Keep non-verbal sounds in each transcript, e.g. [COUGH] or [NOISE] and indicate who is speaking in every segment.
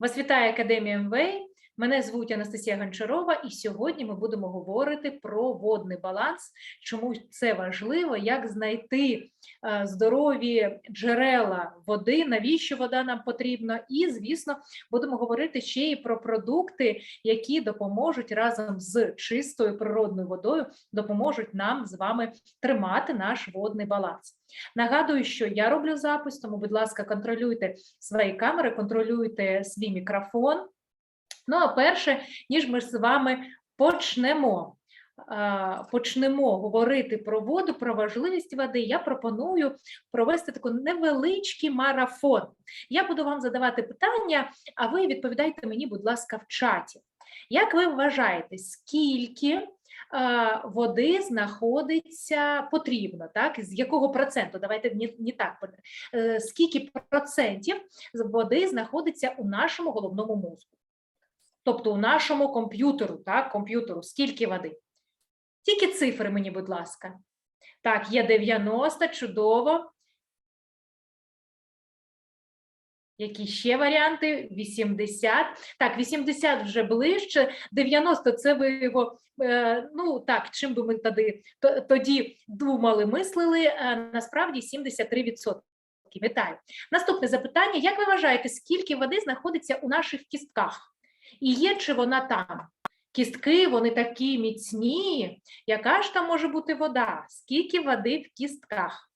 Speaker 1: Вас вітає Академія МВ. Мене звуть Анастасія Гончарова, і сьогодні ми будемо говорити про водний баланс, чому це важливо, як знайти е, здорові джерела води, навіщо вода нам потрібна, і, звісно, будемо говорити ще й про продукти, які допоможуть разом з чистою природною водою, допоможуть нам з вами тримати наш водний баланс. Нагадую, що я роблю запис, тому, будь ласка, контролюйте свої камери, контролюйте свій мікрофон. Ну, а перше, ніж ми з вами почнемо. Почнемо говорити про воду, про важливість води. Я пропоную провести такий невеличкий марафон. Я буду вам задавати питання, а ви відповідайте мені, будь ласка, в чаті. Як ви вважаєте, скільки води знаходиться потрібно, так? З якого проценту? Давайте не, так. Е, Скільки процентів води знаходиться у нашому головному мозку? Тобто у нашому комп'ютеру, так, комп'ютеру, скільки води? Тільки цифри мені, будь ласка. Так, є 90, чудово. Які ще варіанти? 80. Так, 80 вже ближче, 90 це ви його, е, ну так, чим би ми тоді, тоді думали, мислили, е, насправді 73%. Вітаю. Наступне запитання. Як ви вважаєте, скільки води знаходиться у наших кістках? І є чи вона там? Кістки, вони такі міцні. Яка ж там може бути вода? Скільки води в кістках?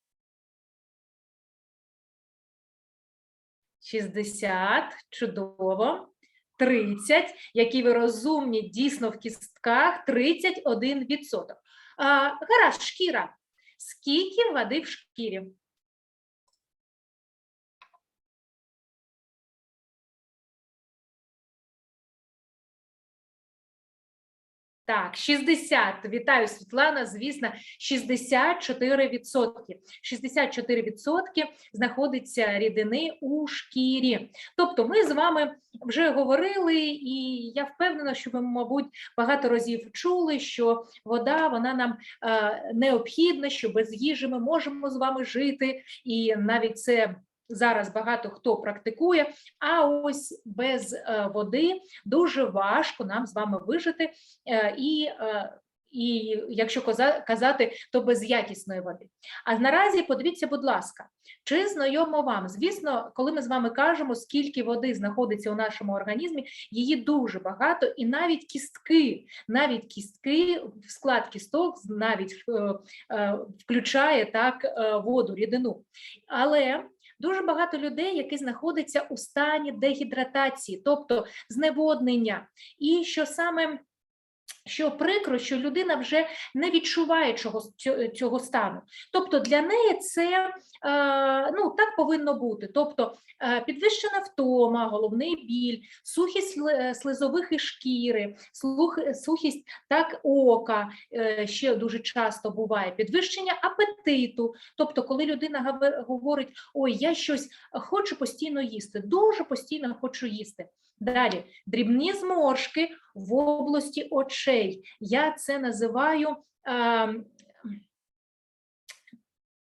Speaker 1: 60, чудово. 30, які ви розумні, дійсно в кістках 31%. А, гаразд, шкіра. Скільки води в шкірі? Так, 60. Вітаю, Світлана. Звісно, 64%. 64% знаходиться рідини у шкірі. Тобто, ми з вами вже говорили, і я впевнена, що ви, мабуть, багато разів чули, що вода вона нам е, необхідна, що без їжі ми можемо з вами жити, і навіть це. Зараз багато хто практикує, а ось без е, води дуже важко нам з вами вижити, е, і, е, і якщо казати, то без якісної води. А наразі подивіться, будь ласка, чи знайомо вам? Звісно, коли ми з вами кажемо, скільки води знаходиться у нашому організмі, її дуже багато, і навіть кістки, навіть кістки в склад кісток навіть е, е, включає так воду, рідину. Але Дуже багато людей, які знаходяться у стані дегідратації, тобто зневоднення, і що саме що прикро, що людина вже не відчуває чого, цього стану. Тобто для неї це е, ну, так повинно бути. Тобто е, підвищена втома, головний біль, сухість слизових і шкіри, сухість так ока е, ще дуже часто буває, підвищення апетиту. Тобто, коли людина говорить, ой, я щось хочу постійно їсти, дуже постійно хочу їсти. Далі дрібні зморшки в області очей. Я це називаю е,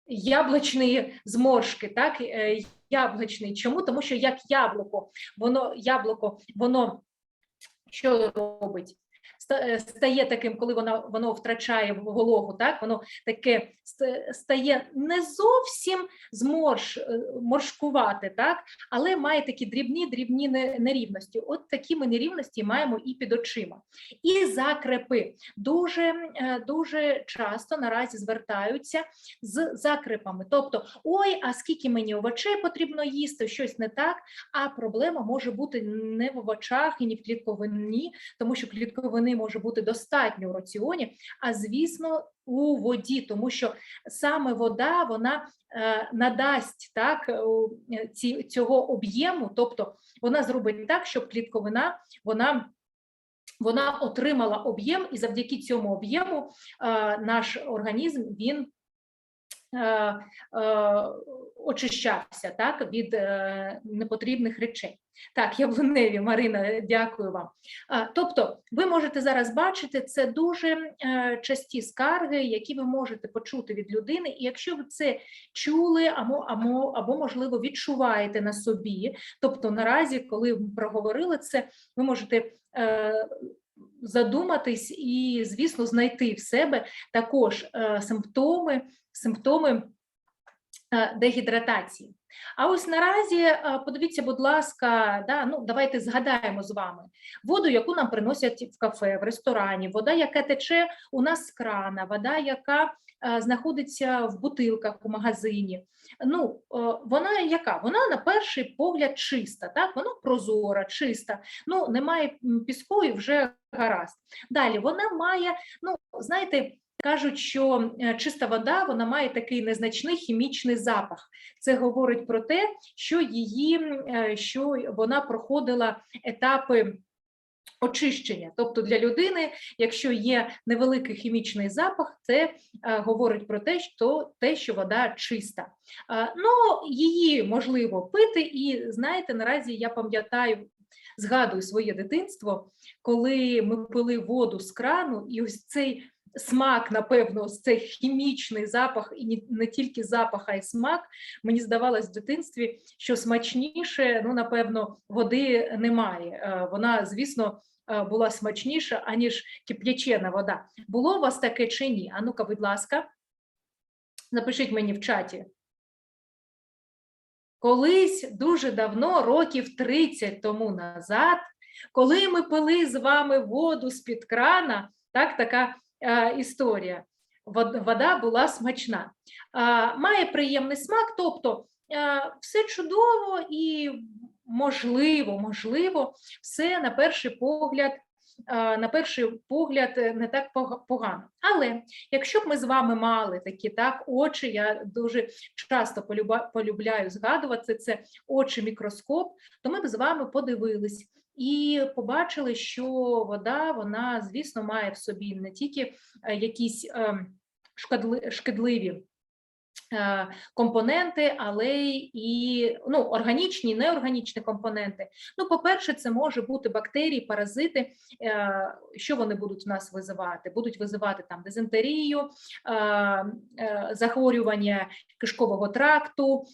Speaker 1: яблучні зморшки. Так? Е, яблучний. Чому? Тому що як яблуко, воно яблуко, воно що робить? Е, Стає таким, коли воно, воно втрачає вологу, так воно таке стає не зовсім зморш, е, моршкувати, так, але має такі дрібні дрібні нерівності. От такі ми нерівності маємо і під очима. І закрепи дуже, е, дуже часто наразі звертаються з закрепами. Тобто, ой, а скільки мені овочей потрібно їсти, щось не так. А проблема може бути не в овочах і не в клітковині, тому що клітковини може бути достатньо у раціоні, а звісно, у воді, тому що саме вода вона е, надасть так е, е, ці, цього об'єму, тобто вона зробить так, щоб клітковина вона. Вона отримала об'єм, і завдяки цьому об'єму наш організм він очищався так, від е, непотрібних речей. Так, яблуневі, Марина, дякую вам. Тобто, ви можете зараз бачити, це дуже е, часті скарги, які ви можете почути від людини, і якщо ви це чули, або, або, або можливо, відчуваєте на собі, тобто наразі, коли проговорили це, ви можете. Задуматись і, звісно, знайти в себе також е, симптоми, симптоми дегідратації. А ось наразі е, подивіться, будь ласка, да, ну давайте згадаємо з вами воду, яку нам приносять в кафе, в ресторані, вода, яка тече у нас з крана, вода, яка е, знаходиться в бутилках у магазині. Ну, е, вона яка? Вона на перший погляд чиста, так? Вона прозора, чиста. Ну, немає піску і вже гаразд. Далі вона має, ну, знаєте. Кажуть, що е, чиста вода вона має такий незначний хімічний запах. Це говорить про те, що її е, що вона проходила етапи очищення. Тобто для людини, якщо є невеликий хімічний запах, це е, говорить про те, що те, що вода чиста. Е, ну її можливо пити, і знаєте, наразі я пам'ятаю. Згадую своє дитинство, коли ми пили воду з крану, і ось цей смак, напевно, цей хімічний запах, і не тільки запах, а й смак. Мені здавалось в дитинстві, що смачніше, ну, напевно, води немає. Е, Вона, звісно, е, була смачніша, аніж кип'ячена вода. Було у вас таке чи ні? А ну-ка, будь ласка, напишіть мені в чаті. Колись дуже давно, років 30 тому назад, коли ми пили з вами воду з-під крана, так, така історія. Вода була смачна. А, має приємний смак, тобто е, все чудово і можливо, можливо, все на перший погляд. е, На перший погляд е, не так погано. Але якщо б ми з вами мали такі так очі, я дуже часто полюбляю згадувати це очі мікроскоп, то ми б з вами подивились і побачили, що вода, вона, звісно, має в собі не тільки е, якісь ем, шкідливі е, компоненти, але і ну, органічні, неорганічні компоненти. Ну, по-перше, це може бути бактерії, паразити. е, Що вони будуть в нас визивати? Будуть визивати там дизентерію, захворювання кишкового тракту,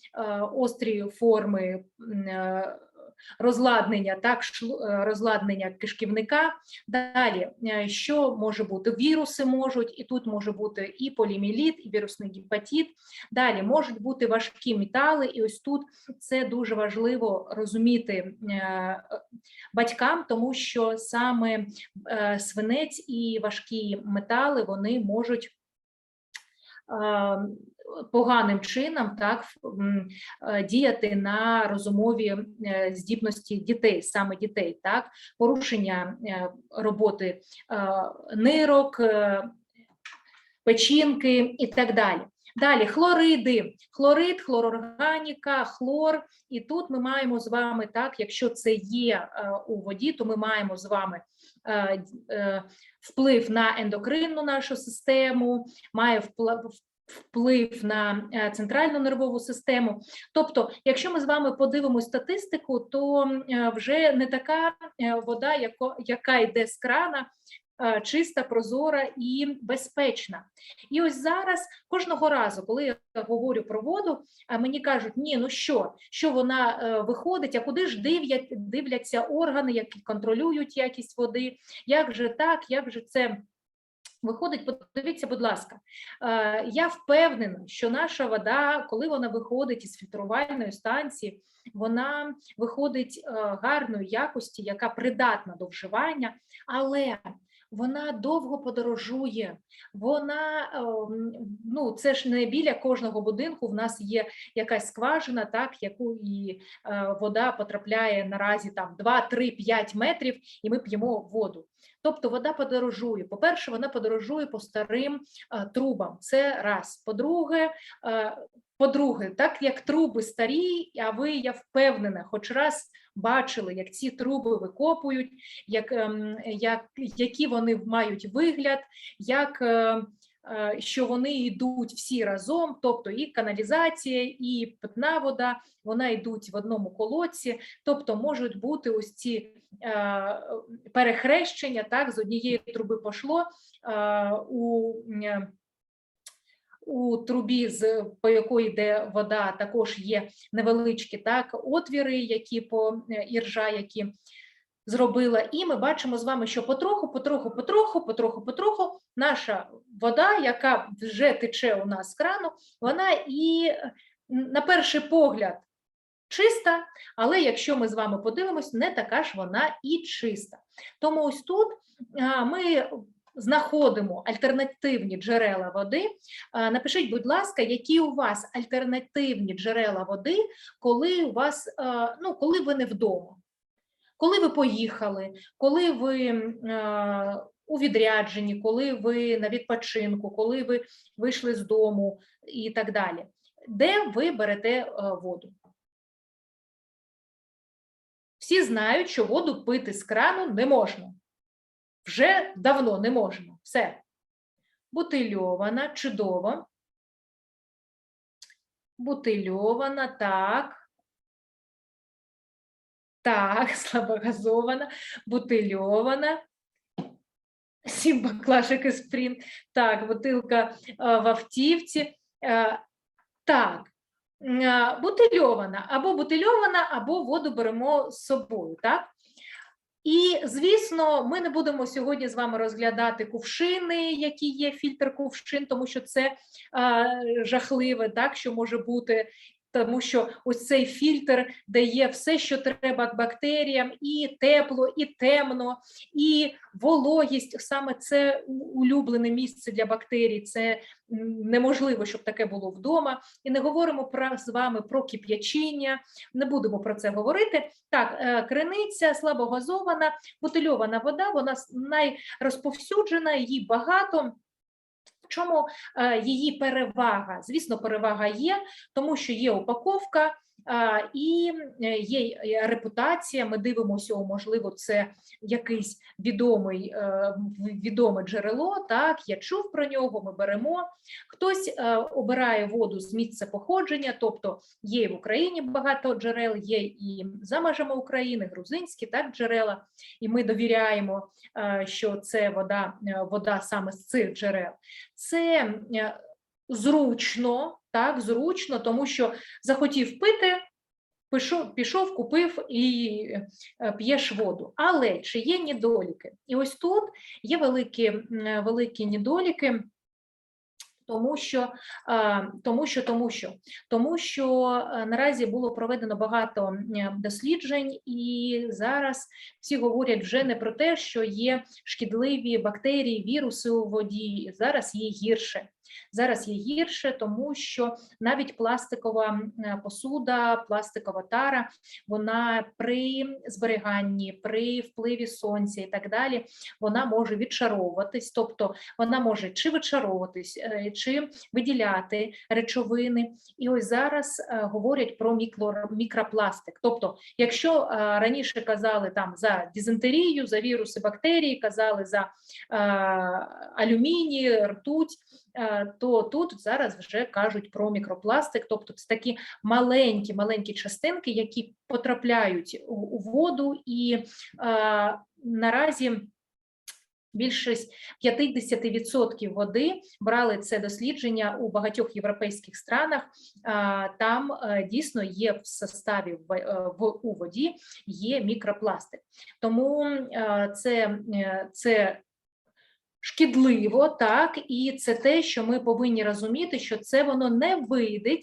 Speaker 1: острі форми розладнення, так, е, розладнення кишківника. Далі, е, що може бути? Віруси можуть, і тут може бути і поліміліт, і вірусний гепатит. Далі можуть бути важкі метали, і ось тут це дуже важливо розуміти е, батькам, тому що саме свинець і важкі метали вони можуть. Поганим чином так е, діяти на розумові е, здібності дітей, саме дітей, так порушення е, роботи нирок, печінки і так далі. Далі хлориди, хлорид, хлорорганіка, хлор. І тут ми маємо з вами так, якщо це є у воді, то ми маємо з вами вплив на ендокринну нашу систему, має впла- вплив на е, центральну нервову систему. Тобто, якщо ми з вами подивимося статистику, то е, вже не така е, вода, яка йде з крана, чиста, прозора і безпечна. І ось зараз кожного разу, коли я говорю про воду, мені кажуть, ні, ну що, що вона виходить, а куди ж дивлять, дивляться органи, які контролюють якість води, як же так, як же це. Виходить, подивіться, будь ласка, е, я впевнена, що наша вода, коли вона виходить із фільтрувальної станції, вона виходить е, гарної якості, яка придатна до вживання, але вона довго подорожує. Вона ем, ну це ж не біля кожного будинку. В нас є якась скважина, так яку і е, вода потрапляє наразі там 2, 3, 5 метрів, і ми п'ємо воду. Тобто вода подорожує. По-перше, вона подорожує по старим е, трубам. Це раз. По-друге, е, по-друге, так як труби старі, а ви, я впевнена, хоч раз бачили, як ці труби викопують, як, ем, як, які вони мають вигляд, як е, е, що вони йдуть всі разом, тобто і каналізація, і питна вода, вона йдуть в одному колодці, тобто можуть бути ось ці е, перехрещення, так, з однієї труби пошло е, у у трубі, з по якої йде вода, також є невеличкі так отвіри, які по е, іржа, які зробила. І ми бачимо з вами, що потроху, потроху, потроху, потроху, потроху наша вода, яка вже тече у нас з крану, вона і на перший погляд чиста, але якщо ми з вами подивимось, не така ж вона і чиста. Тому ось тут ми знаходимо альтернативні джерела води. Напишіть, будь ласка, які у вас альтернативні джерела води, коли у вас, ну, коли ви не вдома, коли ви поїхали, коли ви у відрядженні, коли ви на відпочинку, коли ви вийшли з дому і так далі. Де ви берете воду? Всі знають, що воду пити з крану не можна. Вже давно не можна. Все. Бутильована, чудово. Бутильована, так. Так, [LAUGHS] слабогазована, бутильована. Сім баклашок із спринт. Так, бутилка е, в автівці. Е, Так, Е, бутильована або бутильована, або воду беремо з собою, так? І, звісно, ми не будемо сьогодні з вами розглядати кувшини, які є фільтр кувшин, тому що це а, жахливе, так що може бути. Тому що ось цей фільтр дає все, що треба бактеріям, і тепло, і темно, і вологість. Саме це улюблене місце для бактерій. Це неможливо, щоб таке було вдома. І не говоримо про з вами про кип'ячіння. Не будемо про це говорити. Так, е, криниця слабогазована, бутильована вода. Вона найрозповсюджена, її багато. В чому е, її перевага? Звісно, перевага є, тому що є упаковка, і е, є репутація. Ми дивимося, можливо, це якийсь відомий е, відоме джерело. Так, я чув про нього. Ми беремо. Хтось е, обирає воду з місця походження, тобто є в Україні багато джерел, є і за межами України, грузинські так джерела, і ми довіряємо, що це вода, вода саме з цих джерел. Це зручно, так, зручно, тому що захотів пити, пішов, пішов, купив і е, п'єш воду. Але чи є недоліки? І ось тут є великі, великі недоліки. Тому що, тому що, тому що, тому що е, наразі було проведено багато досліджень, і зараз всі говорять вже не про те, що є шкідливі бактерії, віруси у воді. Зараз є гірше. Зараз є гірше, тому що навіть пластикова посуда, пластикова тара, вона при зберіганні, при впливі сонця і так далі, вона може відшаровуватись, тобто вона може чи відшаровуватись, е, чи виділяти речовини. І ось зараз е, говорять про мікропластик. Тобто, якщо е, раніше казали там за дизентерію, за віруси бактерії, казали за алюміній, ртуть. Е, то тут зараз вже кажуть про мікропластик, тобто це такі маленькі маленькі частинки, які потрапляють у воду, і е, наразі. Більшість 50% води брали це дослідження у багатьох європейських странах. Там е, дійсно є в составі в у воді є мікропластик. Тому це, це шкідливо, так, і це те, що ми повинні розуміти, що це воно не вийде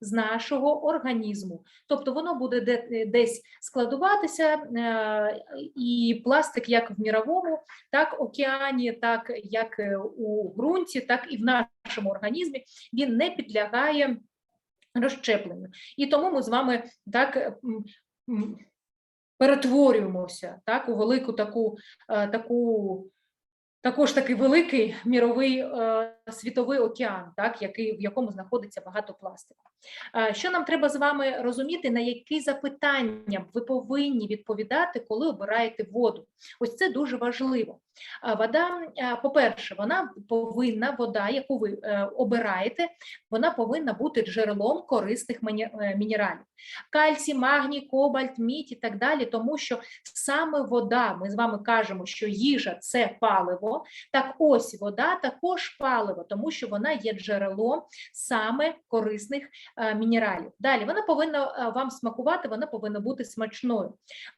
Speaker 1: з нашого організму. Тобто воно буде десь складуватися, е, і пластик, як в міровому, так океані, так як е, у ґрунті, так і в нашому організмі, він не підлягає розщепленню. І тому ми з вами так. Перетворюємося так у велику таку таку також такий великий міровий е, світовий океан, так, який, в якому знаходиться багато пластику. Е, що нам треба з вами розуміти, на які запитання ви повинні відповідати, коли обираєте воду? Ось це дуже важливо. Вода, по-перше, вона повинна, вода, яку ви е, обираєте, вона повинна бути джерелом корисних е, мінералів. Кальцій, магній, кобальт, мідь і так далі, тому що саме вода, ми з вами кажемо, що їжа це паливо. Так ось вода також паливо, тому що вона є джерелом саме корисних е, мінералів. Далі вона повинна вам смакувати, вона повинна бути смачною.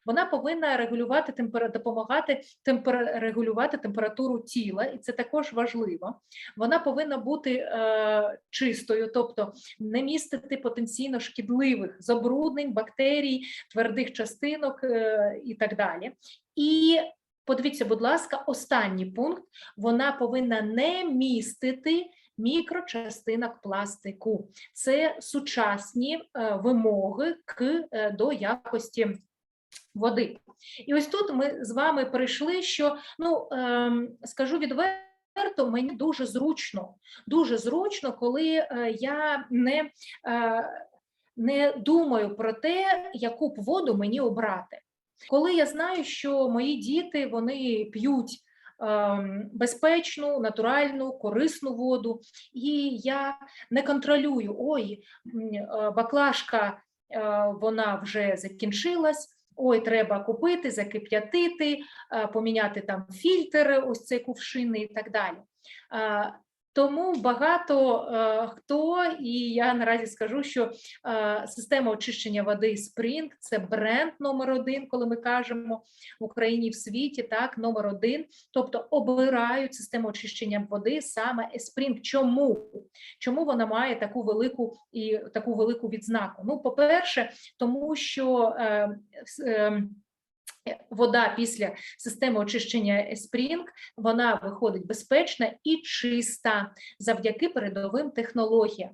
Speaker 1: Вона повинна регулювати допомагати темпер, регулювати температуру тіла, і це також важливо. Вона повинна бути е, чистою, тобто не містити потенційно шкідливих забруднень, бактерій, твердих частинок е, і так далі. І подивіться, будь ласка, останній пункт: вона повинна не містити мікрочастинок пластику. Це сучасні е, вимоги к, е, до якості води. І ось тут ми з вами прийшли, що ну ем, скажу відверто, мені дуже зручно, дуже зручно, коли е, я не, е, не думаю про те, яку б воду мені обрати. Коли я знаю, що мої діти вони п'ють ем, безпечну, натуральну, корисну воду, і я не контролюю, ой, е, баклажка вона вже закінчилась. Ой, треба купити, закип'ятити, е, поміняти там фільтр, ось цей кувшини і так далі. Тому багато е, хто, і я наразі скажу, що е, система очищення води Spring – це бренд номер один, коли ми кажемо в Україні в світі, так, номер один. Тобто обирають систему очищення води саме Espring. Чому? Чому вона має таку велику і таку велику відзнаку? Ну, по-перше, тому що е, е, вода після системи очищення Espring, вона виходить безпечна і чиста завдяки передовим технологіям.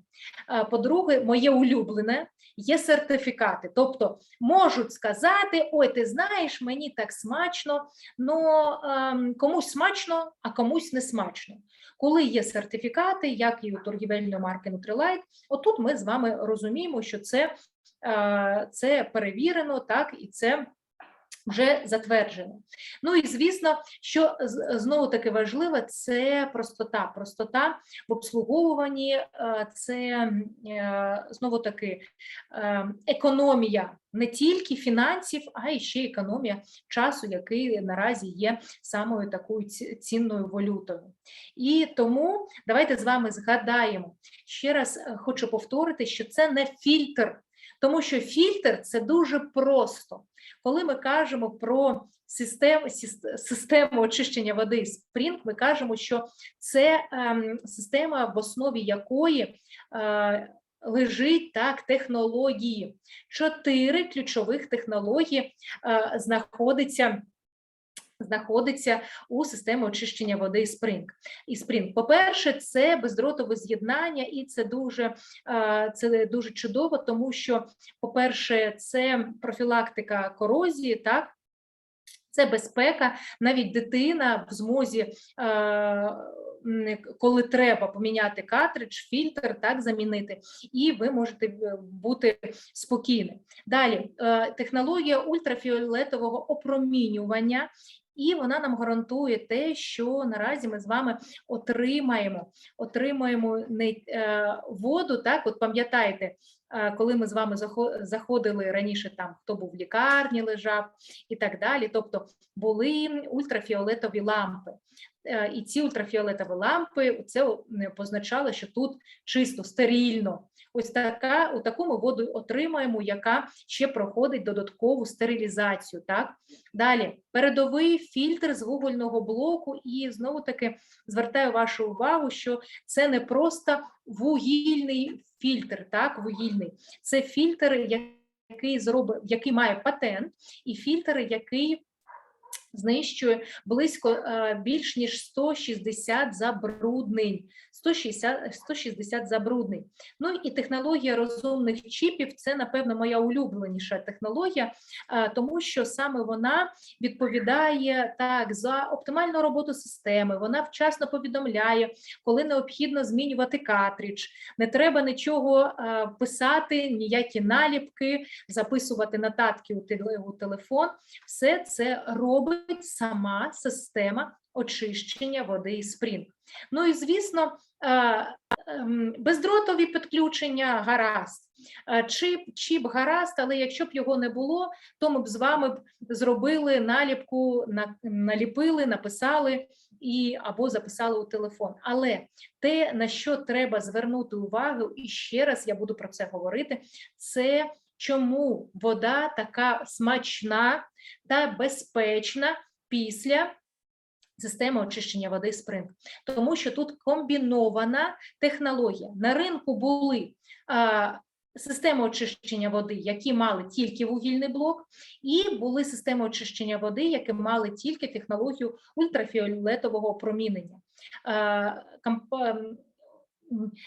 Speaker 1: Е, По-друге, моє улюблене є сертифікати. Тобто можуть сказати: ой, ти знаєш, мені так смачно, але комусь смачно, а комусь не смачно. Коли є сертифікати, як і у торгівельної марки Nutrilite, отут ми з вами розуміємо, що це, е, це перевірено, так, і це вже затверджено. Ну і звісно, що знову таки важливо, це простота. Простота в обслуговуванні, е, це е, знову таки е, економія не тільки фінансів, а й ще економія часу, який наразі є самою такою цінною валютою. І тому давайте з вами згадаємо. Ще раз хочу повторити, що це не фільтр, тому що фільтр це дуже просто. Коли ми кажемо про систему, систему очищення води Spring, ми кажемо, що це ем, система, в основі якої е, лежить так технології. Чотири ключових технології е, знаходиться. У системі очищення води Spring. І Spring, по-перше, це бездротове з'єднання, і це дуже, е, це дуже чудово, тому що, по-перше, це профілактика корозії, так, це безпека, навіть дитина в змозі, е, коли треба поміняти картридж, фільтр, так замінити, і ви можете е, бути спокійним. Далі технологія ультрафіолетового опромінювання. І вона нам гарантує те, що наразі ми з вами отримаємо, отримаємо не е, воду. Так, от пам'ятаєте, е, коли ми з вами заходили раніше, там хто був в лікарні, лежав і так далі. Тобто були ультрафіолетові лампи. Е, І ці ультрафіолетові лампи це позначало, що тут чисто, стерильно. Ось така, у таку ми воду отримаємо, яка ще проходить додаткову стерилізацію. Так? Далі передовий фільтр з вугольного блоку, і знову таки звертаю вашу увагу, що це не просто вугільний фільтр, так, вугільний, це фільтр, який зробив, який має патент, і фільтр, який знищує близько е, більш ніж 160 забруднень. 160, 160 забруднень. Ну і технологія розумних чіпів це, напевно, моя улюбленіша технологія, е, тому що саме вона відповідає так за оптимальну роботу системи. Вона вчасно повідомляє, коли необхідно змінювати картридж. Не треба нічого е, писати, ніякі наліпки, записувати нотатки у телефон. Все це робить сама система очищення води із Spring. Ну і звісно, бездротові підключення гаразд. Е, Чип, чіп гаразд, але якщо б його не було, то ми б з вами б зробили наліпку, наліпили, написали і або записали у телефон. Але те, на що треба звернути увагу, і ще раз я буду про це говорити, це чому вода така смачна та безпечна після системи очищення води Spring. Тому що тут комбінована технологія. На ринку були а, системи очищення води, які мали тільки вугільний блок, і були системи очищення води, які мали тільки технологію ультрафіолетового опромінення. А,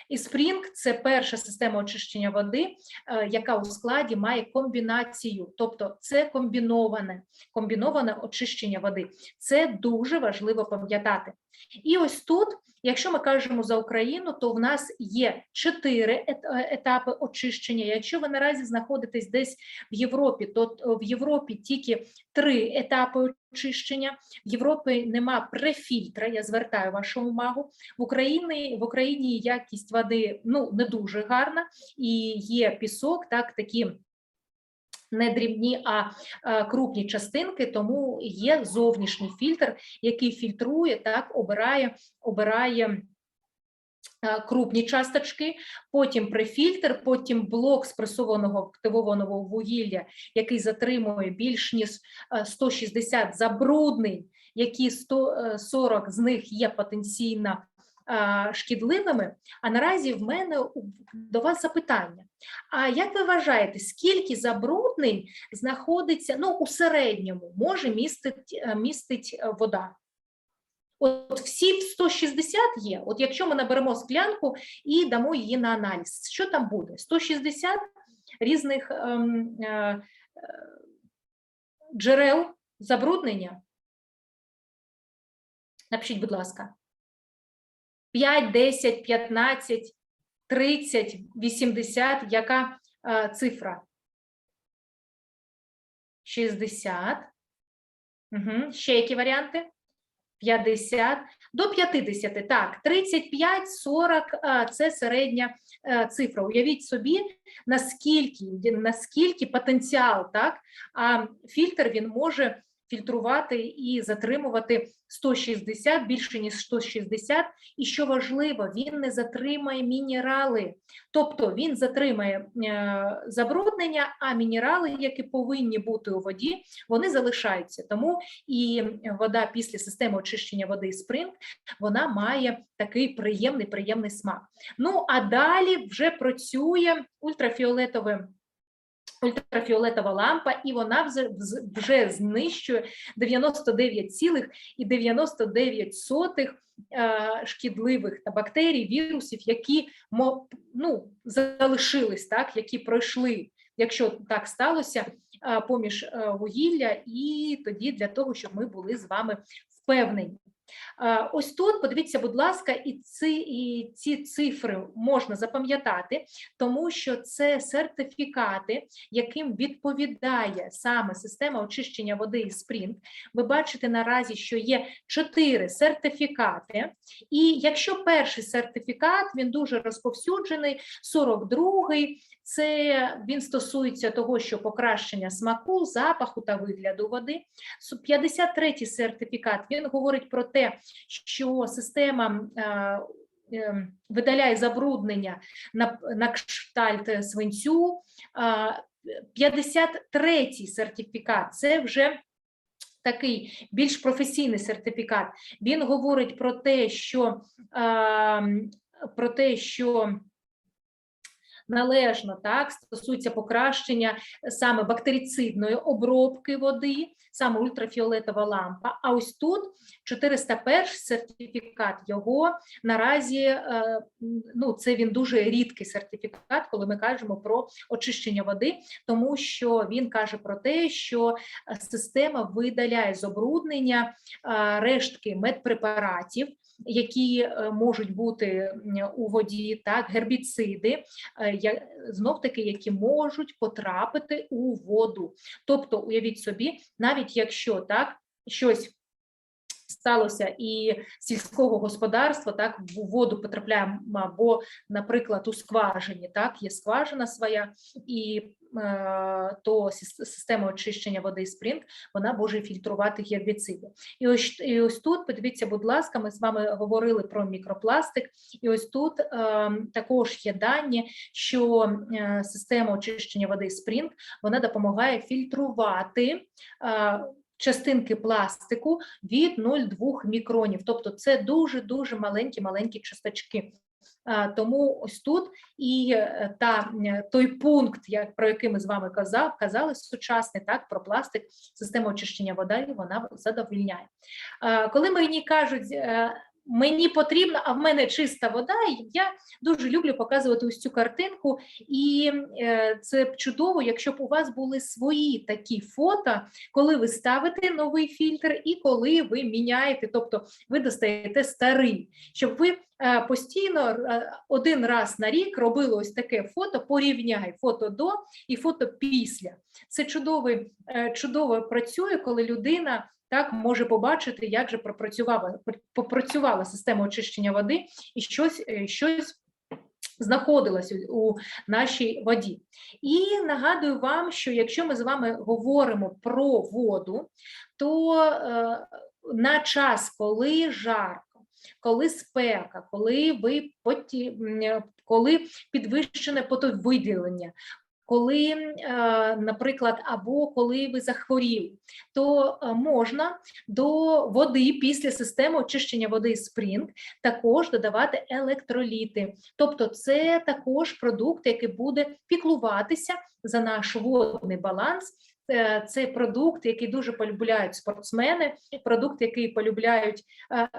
Speaker 1: і Spring – це перша система очищення води, е, яка у складі має комбінацію, тобто це комбіноване, комбіноване очищення води. Це дуже важливо пам'ятати. І ось тут, якщо ми кажемо за Україну, то в нас є чотири е, етапи очищення. Якщо ви наразі знаходитесь десь в Європі, то в Європі тільки три етапи очищення. В Європі нема префільтра, я звертаю вашу увагу. В Україні в Україні якість води ну не дуже гарна, і є пісок, так такі. Не дрібні, а е, крупні частинки, тому є зовнішній фільтр, який фільтрує, так обирає, обирає е, крупні часточки, потім префільтр, потім блок спресованого активованого вугілля, який затримує більш ніж е, 160 забруднень, які 140 з них є потенційно е, шкідливими. А наразі в мене до вас запитання. А як ви вважаєте, скільки забруднень знаходиться ну, у середньому може містить, е, містить е, вода? От всі 160 є. От якщо ми наберемо склянку і дамо її на аналіз, що там буде? 160 різних ем, е, е, джерел забруднення? Напишіть, будь ласка. 5, 10, 15, 30, 80, яка е, цифра? 60. Угу. Ще які варіанти? 50 до 50, так, 35, 40 а, це середня е, цифра. Уявіть собі, наскільки, наскільки потенціал, так, а фільтр він може фільтрувати і затримувати 160, більше ніж 160, і що важливо, він не затримає мінерали, тобто він затримає е, забруднення, а мінерали, які повинні бути у воді, вони залишаються. Тому і вода після системи очищення води Spring, вона має такий приємний приємний смак. Ну а далі вже працює ультрафіолетове. Ультрафіолетова лампа, і вона вже, знищує 99,99% е, шкідливих та бактерій, вірусів, які ну, залишились, так, які пройшли, якщо так сталося, е, поміж е, вугілля, і тоді для того, щоб ми були з вами впевнені. Е, Ось тут, подивіться, будь ласка, і ці, і ці цифри можна запам'ятати, тому що це сертифікати, яким відповідає саме система очищення води із Spring. Ви бачите наразі, що є чотири сертифікати, і якщо перший сертифікат він дуже розповсюджений, 42-й, це він стосується того, що покращення смаку, запаху та вигляду води. Су- 53-й сертифікат він говорить про те, що система е, е, видаляє забруднення на, на кштальт свинцю. 53-й сертифікат це вже такий більш професійний сертифікат. Він говорить про те, що, е, про те, що належно так стосується покращення саме бактерицидної обробки води, саме ультрафіолетова лампа. А ось тут 401 сертифікат його наразі е, ну це він дуже рідкий сертифікат, коли ми кажемо про очищення води, тому що він каже про те, що е, система видаляє забруднення, рештки медпрепаратів, які е, можуть бути у воді, так, гербіциди, я знов таки, які можуть потрапити у воду. Тобто, уявіть собі, навіть якщо так щось. Сталося і сільського господарства так в воду потрапляє або, наприклад, у скважині, так є скважина своя, і Е, то система очищення води Спрінг вона може фільтрувати гербіциди. І ось і ось тут, подивіться, будь ласка, ми з вами говорили про мікропластик, і ось тут е, також є дані, що е, система очищення води Спрінг вона допомагає фільтрувати. Е, Частинки пластику від 0,2 мікронів, тобто це дуже дуже маленькі маленькі часточки. Тому ось тут і е, та той пункт, як про який ми з вами казав, казали сучасний так про пластик, система очищення води, вона задовільняє. Коли мені кажуть. Мені потрібна, а в мене чиста вода. і Я дуже люблю показувати ось цю картинку, і е, це чудово, якщо б у вас були свої такі фото, коли ви ставите новий фільтр і коли ви міняєте, тобто ви достаєте старий, щоб ви е, постійно е, один раз на рік робили ось таке фото, порівняй фото до і фото після. Це чудово, чудово працює, коли людина так може побачити, як же пропрацювала попрацювала система очищення води і щось е, щось. Знаходилось у нашій воді. І нагадую вам, що якщо ми з вами говоримо про воду, то е, на час, коли жарко, коли спека, коли ви поті, коли підвищене потовиділення, коли, е, наприклад, або коли ви захворіли, то е, можна до води після системи очищення води Spring також додавати електроліти. Тобто, це також продукт, який буде піклуватися за наш водний баланс. Е, це продукт, який дуже полюбляють спортсмени, продукт, який полюбляють.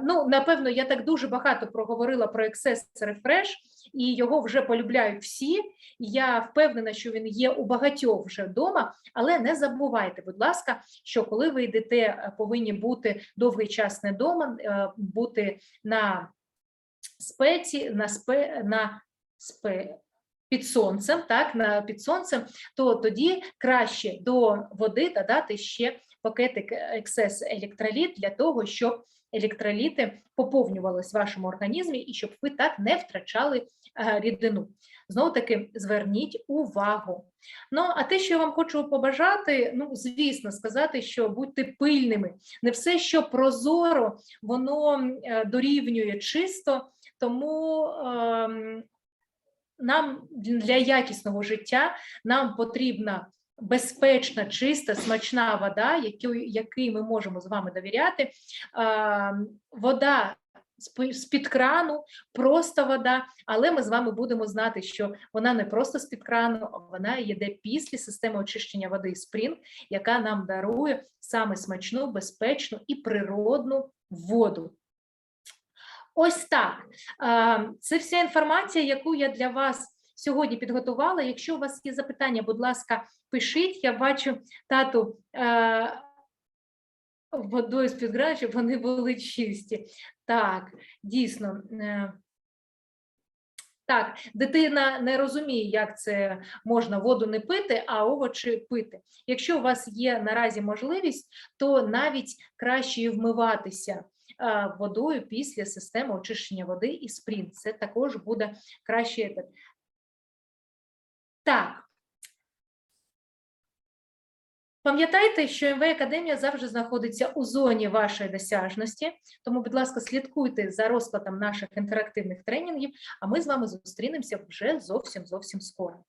Speaker 1: Ну, напевно, я так дуже багато проговорила про Excess Refresh, і його вже полюбляють всі. Я впевнена, що він є у багатьох вже вдома, але не забувайте, будь ласка, що коли ви йдете, е, повинні бути довгий час не вдома, е, бути на спеці, на спе на спе. Під сонцем, так, на під сонцем, то тоді краще до води додати ще пакетик Excess електроліт для того, щоб електроліти поповнювались в вашому організмі і щоб ви так не втрачали е, рідину. Знову таки зверніть увагу. Ну, а те, що я вам хочу побажати, ну, звісно, сказати, що будьте пильними. Не все, що прозоро, воно е, дорівнює чисто, тому. Е нам для якісного життя нам потрібна безпечна, чиста, смачна вода, який ми можемо з вами довіряти. Вода з-під крану, просто вода, але ми з вами будемо знати, що вона не просто з-під крану, а вона йде після системи очищення води Спрінг, яка нам дарує саме смачну, безпечну і природну воду. Ось так. Це вся інформація, яку я для вас сьогодні підготувала. Якщо у вас є запитання, будь ласка, пишіть. Я бачу тату е, водою з щоб вони були чисті. Так, дійсно. Е, так, дитина не розуміє, як це можна воду не пити, а овочі пити. Якщо у вас є наразі можливість, то навіть краще вмиватися е, водою після системи очищення води і спринт. Це також буде краще. Так. Пам'ятайте, що МВ Академія завжди знаходиться у зоні вашої досяжності, тому, будь ласка, слідкуйте за розкладом наших інтерактивних тренінгів, а ми з вами зустрінемося вже зовсім зовсім скоро.